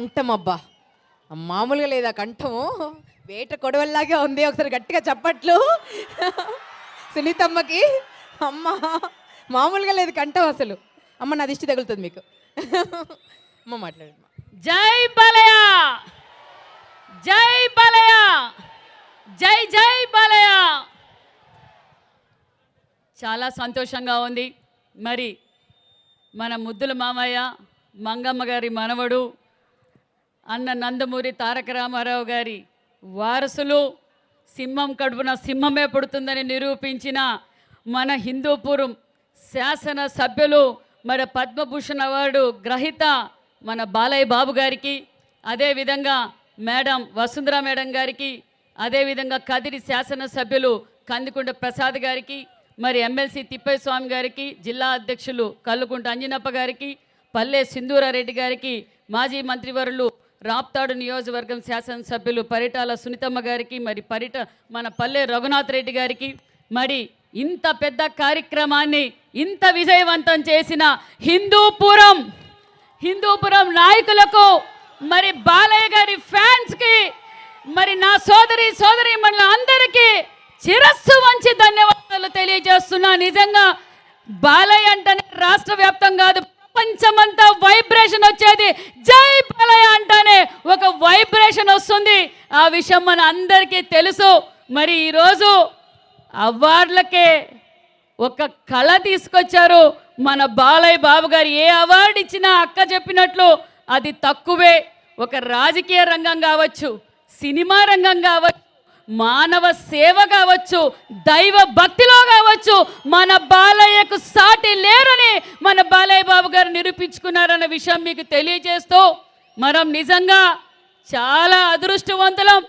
కంఠం అబ్బా మామూలుగా లేదా కంఠము వేట కొడవల్లాగే ఉంది. ఒకసారి గట్టిగా చప్పట్లు. సునీతమ్మకి అమ్మ మామూలుగా లేదు కంఠం అసలు. అమ్మ నా దిష్టి తగులుతుంది మీకు. అమ్మ మాట్లాడమ్మా జై బలయ జై బలయ జై జై బలయ చాలా సంతోషంగా ఉంది. మరి మన ముద్దుల మామయ్య మంగమ్మ గారి మనవడు అన్న నందమూరి తారక రామారావు గారి వారసులు సింహం కడుపున సింహమే పుడుతుందని నిరూపించిన మన హిందూపురం శాసన సభ్యులు మరి పద్మభూషణ్ అవార్డు గ్రహీత మన బాలయ్య బాబు గారికి అదేవిధంగా మేడం వసుంధర మేడం గారికి అదేవిధంగా కదిరి శాసనసభ్యులు కందికుంట ప్రసాద్ గారికి మరి ఎమ్మెల్సీ తిప్పయ్య స్వామి గారికి జిల్లా అధ్యక్షులు కల్లుకుంట అంజనప్ప గారికి పల్లె సింధూరారెడ్డి గారికి మాజీ మంత్రివరులు రాప్తాడు నియోజకవర్గం శాసనసభ్యులు పరిటాల సునీతమ్మ గారికి మరి పరిట మన పల్లె రఘునాథ్ రెడ్డి గారికి మరి ఇంత పెద్ద కార్యక్రమాన్ని ఇంత విజయవంతం చేసిన హిందూపురం హిందూపురం నాయకులకు మరి బాలయ్య గారి ఫ్యాన్స్కి మరి నా సోదరి సోదరి మన అందరికీ చిరస్సు వంచి ధన్యవాదాలు తెలియజేస్తున్నా. నిజంగా బాలయ్య అంటేనే రాష్ట్ర వ్యాప్తం కాదు. ప్రపంచమంతా వైబ్రేషన్ వచ్చేది. జై బాలయ్య అంటానే ఒక వైబ్రేషన్ వస్తుంది. ఆ విషయం మన అందరికీ తెలుసు. మరి ఈరోజు అవార్డులకే ఒక కళ తీసుకొచ్చారు. మన బాలయ్య బాబు గారు ఏ అవార్డు ఇచ్చినా అక్క చెప్పినట్లు అది తక్కువే. ఒక రాజకీయ రంగం కావచ్చు సినిమా రంగం కావచ్చు మానవ సేవ కావచ్చు దైవ భక్తిలో కావచ్చు మన బాలయ్యకు సాటి లేరని మన బాలయ్య బాబు గారు నిరూపించుకున్నారన్న విషయం మీకు తెలియజేస్తూ మనం నిజంగా చాలా అదృష్టవంతులం.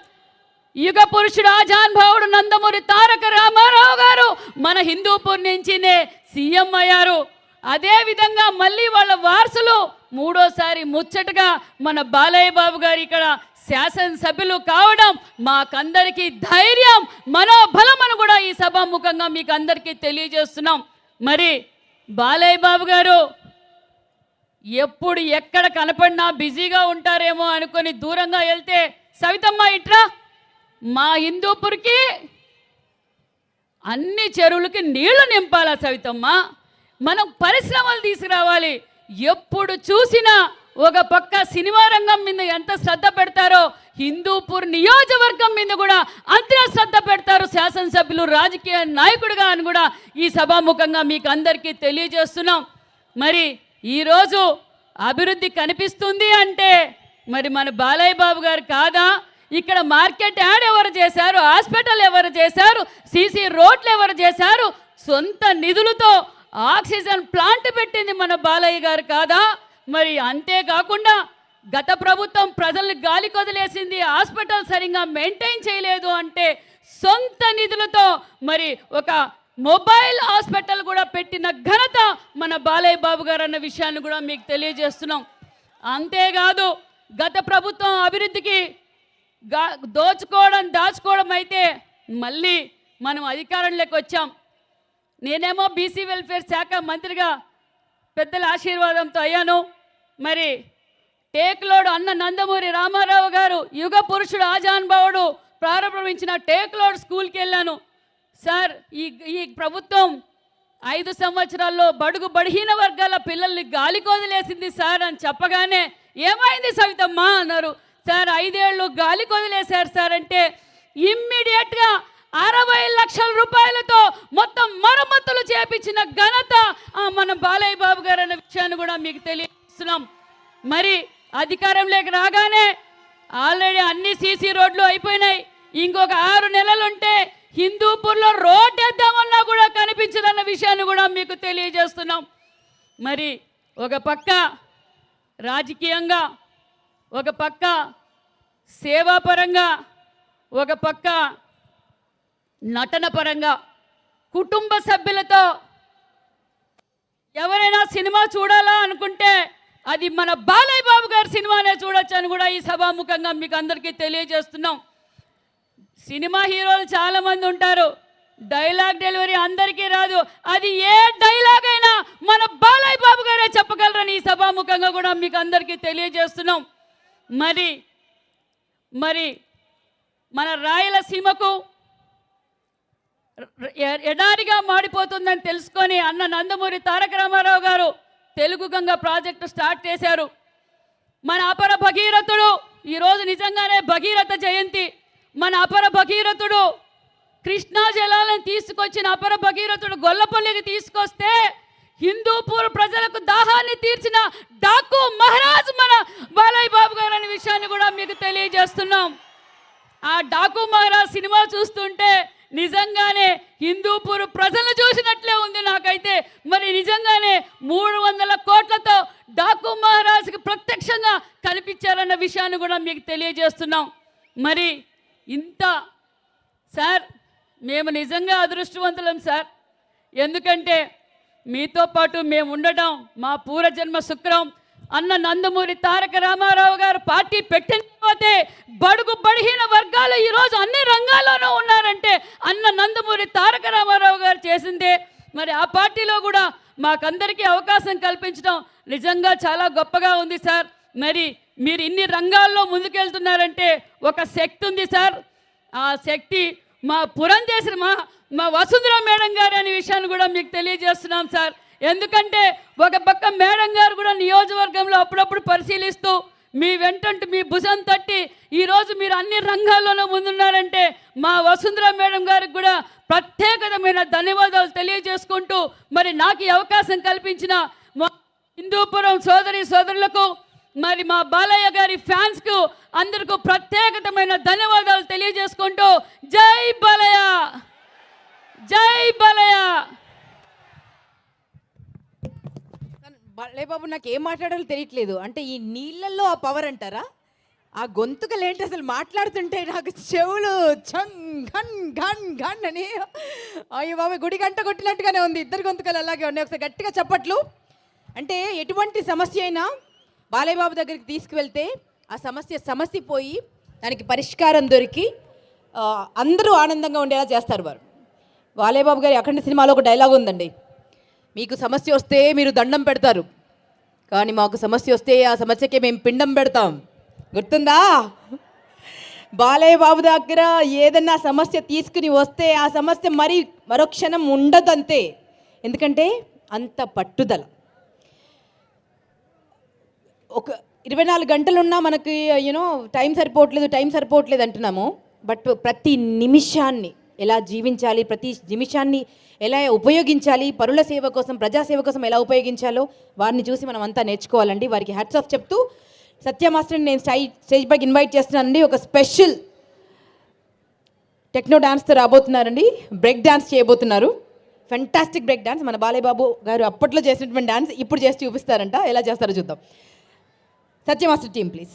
యుగ పురుషుడు ఆజాన్ భావుడు నందమూరి తారక రామారావు గారు మన హిందూపూర్ నుంచినే సీఎం అయ్యారు. అదే విధంగా మళ్ళీ వాళ్ళ వారసులు మూడోసారి ముచ్చటగా మన బాలయ్య బాబు గారు ఇక్కడ శాసనసభ్యులు కావడం మాకందరికీ ధైర్యం మనోబలం అని కూడా ఈ సభాముఖంగా మీకు అందరికీ తెలియజేస్తున్నాం. మరి బాలయ్య బాబు గారు ఎప్పుడు ఎక్కడ కనపడినా బిజీగా ఉంటారేమో అనుకొని దూరంగా వెళ్తే సవితమ్మ ఇట్రా మా హిందూపూర్కి అన్ని చెరువులకి నీళ్ళు నింపాలా సవితమ్మ? మనం పరిశ్రమలు తీసుకురావాలి. ఎప్పుడు చూసినా ఒక పక్క సినిమా రంగం మీద ఎంత శ్రద్ధ పెడతారో హిందూపూర్ నియోజకవర్గం మీద కూడా అంతే శ్రద్ధ పెడతారు శాసనసభ్యులు రాజకీయ నాయకుడిగా అని కూడా ఈ సభాముఖంగా మీకు అందరికీ తెలియజేస్తున్నాం. మరి ఈరోజు అభివృద్ధి కనిపిస్తుంది అంటే మరి మన బాలయ్య బాబు గారు కాదా? ఇక్కడ మార్కెట్ యాడ్ ఎవరు చేశారు? హాస్పిటల్ ఎవరు చేశారు? సీసీ రోడ్లు ఎవరు చేశారు? సొంత నిధులతో ఆక్సిజన్ ప్లాంట్ పెట్టింది మన బాలయ్య గారు కాదా? మరి అంతేకాకుండా గత ప్రభుత్వం ప్రజల్ని గాలి కొదిలేసింది హాస్పిటల్ సరిగా మెయింటైన్ చేయలేదు అంటే సొంత నిధులతో మరి ఒక మొబైల్ హాస్పిటల్ కూడా పెట్టిన ఘనత మన బాలయ్య బాబు గారు అన్న విషయాన్ని కూడా మీకు తెలియజేస్తున్నాం. అంతేకాదు గత ప్రభుత్వం అభివృద్ధికి దోచుకోవడం దాచుకోవడం అయితే మళ్ళీ మనం అధికారంలోకి వచ్చాం. నేనేమో బీసీ వెల్ఫేర్ శాఖ మంత్రిగా పెద్దల ఆశీర్వాదంతో అయ్యాను. మరి టేక్లోడు అన్న నందమూరి రామారావు గారు యుగ పురుషుడు ఆజాన్ బావుడు ప్రారంభించిన టేక్లోడ్ స్కూల్కి వెళ్ళాను. సార్ ఈ ఈ ప్రభుత్వం ఐదు సంవత్సరాల్లో బడుగు బడిహీన వర్గాల పిల్లల్ని గాలి కొదిలేసింది సార్ అని చెప్పగానే ఏమైంది సవితమ్మ అన్నారు. సార్ ఐదేళ్ళు గాలికొదిలేశారు సార్ అంటే ఇమ్మీడియట్గా అరవై లక్షల రూపాయలతో మొత్తం మరమ్మతులు చేపించిన ఘనత మన బాలయ్య బాబు గారు అనే విషయాన్ని కూడా మీకు తెలియజేస్తున్నాం. మరి అధికారంలోకి రాగానే ఆల్రెడీ అన్ని సీసీ రోడ్లు అయిపోయినాయి. ఇంకొక ఆరు నెలలుంటే హిందూపూర్లో రోడ్డు వేద్దామన్నా కూడా కనిపించదన్న విషయాన్ని కూడా మీకు తెలియజేస్తున్నాం. మరి ఒక పక్క రాజకీయంగా ఒక పక్క సేవాపరంగా ఒక పక్క నటన పరంగా కుటుంబ సభ్యులతో ఎవరైనా సినిమా చూడాలా అనుకుంటే అది మన బాలయ్య బాబు గారి సినిమానే చూడొచ్చు అని కూడా ఈ సభాముఖంగా మీకు అందరికీ తెలియజేస్తున్నాం. సినిమా హీరోలు చాలామంది ఉంటారు. డైలాగ్ డెలివరీ అందరికీ రాదు. అది ఏ డైలాగ్ అయినా మన బాలయ్య బాబు గారే చెప్పగలరని ఈ సభాముఖంగా కూడా మీకు అందరికీ తెలియజేస్తున్నాం. మరి మరి మన రాయలసీమకు ఎడారిగా మాడిపోతుందని తెలుసుకొని అన్న నందమూరి తారక రామారావు గారు తెలుగు గంగ ప్రాజెక్టు స్టార్ట్ చేశారు. మన అపర భగీరథుడు ఈరోజు నిజంగానే భగీరథ జయంతి. మన అపర భగీరథుడు కృష్ణా జలాలను తీసుకొచ్చిన అపర భగీరథుడు గొల్లపల్లికి తీసుకొస్తే హిందూపూర్ ప్రజలకు దాహాన్ని తీర్చిన డాకు మహారాజ్ మన బాలయ్య బాబు గారు అనే విషయాన్ని కూడా మీకు తెలియజేస్తున్నాం. ఆ డాకు మహారాజ్ సినిమా చూస్తుంటే నిజంగానే హిందూపూర్ ప్రజలు చూసినట్లే ఉంది నాకైతే. మరి నిజంగానే మూడు వందల కోట్లతో డాకు మహారాజుకి ప్రత్యక్షంగా కనిపించారన్న విషయాన్ని కూడా మీకు తెలియజేస్తున్నాం. మరి ఇంత సార్ మేము నిజంగా అదృష్టవంతులం సార్. ఎందుకంటే మీతో పాటు మేము ఉండటం మా పూర్వజన్మ శుక్రం అన్న నందమూరి తారక రామారావు గారు పార్టీ లేకపోతే బడుగు బడిహీన వర్గాలు ఈరోజు అన్ని రంగాల్లోనూ ఉన్నారంటే అన్న నందమూరి తారక రామారావు గారు చేసిందే. మరి ఆ పార్టీలో కూడా మాకందరికీ అవకాశం కల్పించడం నిజంగా చాలా గొప్పగా ఉంది సార్. మరి మీరు ఇన్ని రంగాల్లో ముందుకెళ్తున్నారంటే ఒక శక్తి ఉంది సార్. ఆ శక్తి మా పురంధేశ్వరి మా మా వసుంధర మేడం గారు అనే విషయాన్ని కూడా మీకు తెలియజేస్తున్నాం సార్. ఎందుకంటే ఒక పక్క మేడం గారు కూడా నియోజకవర్గంలో అప్పుడప్పుడు పరిశీలిస్తూ మీ వెంటంటూ మీ భుజం తట్టి ఈరోజు మీరు అన్ని రంగాల్లోనూ ముందున్నారంటే మా వసుంధర మేడం గారికి కూడా ప్రత్యేకమైన ధన్యవాదాలు తెలియజేసుకుంటూ మరి నాకు ఈ అవకాశం కల్పించిన మా హిందూపురం సోదరి సోదరులకు మరి మా బాలయ్య గారి ఫ్యాన్స్కు అందరికీ ప్రత్యేకతమైన ధన్యవాదాలు తెలియజేసుకుంటూ జై బాలయ్య! జై బాలయ్య! బాలయ్య బాబు నాకు ఏం మాట్లాడాలో తెలియట్లేదు. అంటే ఈ నీళ్ళల్లో ఆ పవర్ అంటారా? ఆ గొంతుకలు ఏంటి అసలు మాట్లాడుతుంటే నాకు చెవులు ఛంగ్ ఘన్ ఘన్ ఘన్ అని. అయ్యో బాబు గుడి గంట కొట్టినట్టుగానే ఉంది. ఇద్దరు గొంతుకలు అలాగే ఉన్నాయి. ఒకసారి గట్టిగా చప్పట్లు. అంటే ఎటువంటి సమస్య అయినా బాలయ్యబాబు దగ్గరికి తీసుకువెళ్తే ఆ సమస్య సమస్య పోయి దానికి పరిష్కారం దొరికి అందరూ ఆనందంగా ఉండేలా చేస్తారు వారు. బాలయ్యబాబు గారి అఖండ సినిమాలో ఒక డైలాగ్ ఉందండి. మీకు సమస్య వస్తే మీరు దండం పెడతారు. కానీ మాకు సమస్య వస్తే ఆ సమస్యకే మేము పిండం పెడతాం. గుర్తుందా? బాలయ్య బాబు దగ్గర ఏదన్నా సమస్య తీసుకుని వస్తే ఆ సమస్య మరి మరో క్షణం ఉండదు అంతే ఎందుకంటే అంత పట్టుదల. ఒక ఇరవై నాలుగు గంటలున్నా మనకి యూనో టైం సరిపోవట్లేదు టైం సరిపోవట్లేదు అంటున్నాము. బట్ ప్రతి నిమిషాన్ని ఎలా జీవించాలి ప్రతి నిమిషాన్ని ఎలా ఉపయోగించాలి పరుల సేవ కోసం ప్రజాసేవ కోసం ఎలా ఉపయోగించాలో వారిని చూసి మనం అంతా నేర్చుకోవాలండి. వారికి హ్యాట్స్ ఆఫ్ చెప్తూ సత్య మాస్టర్ని నేను స్టై స్టేజ్ పైకి ఇన్వైట్ చేస్తున్నానండి. ఒక స్పెషల్ టెక్నో డాన్స్తో రాబోతున్నారండి. బ్రేక్ డాన్స్ చేయబోతున్నారు. ఫెంటాస్టిక్ బ్రేక్ డాన్స్ మన బాలయ్య బాబు గారు అప్పట్లో చేసినటువంటి డాన్స్ ఇప్పుడు చేసి చూపిస్తారంట. ఎలా చేస్తారో చూద్దాం. సత్య మాస్టర్ టీం ప్లీజ్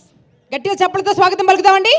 గట్టిగా చప్పలతో స్వాగతం పలుకుతామండి.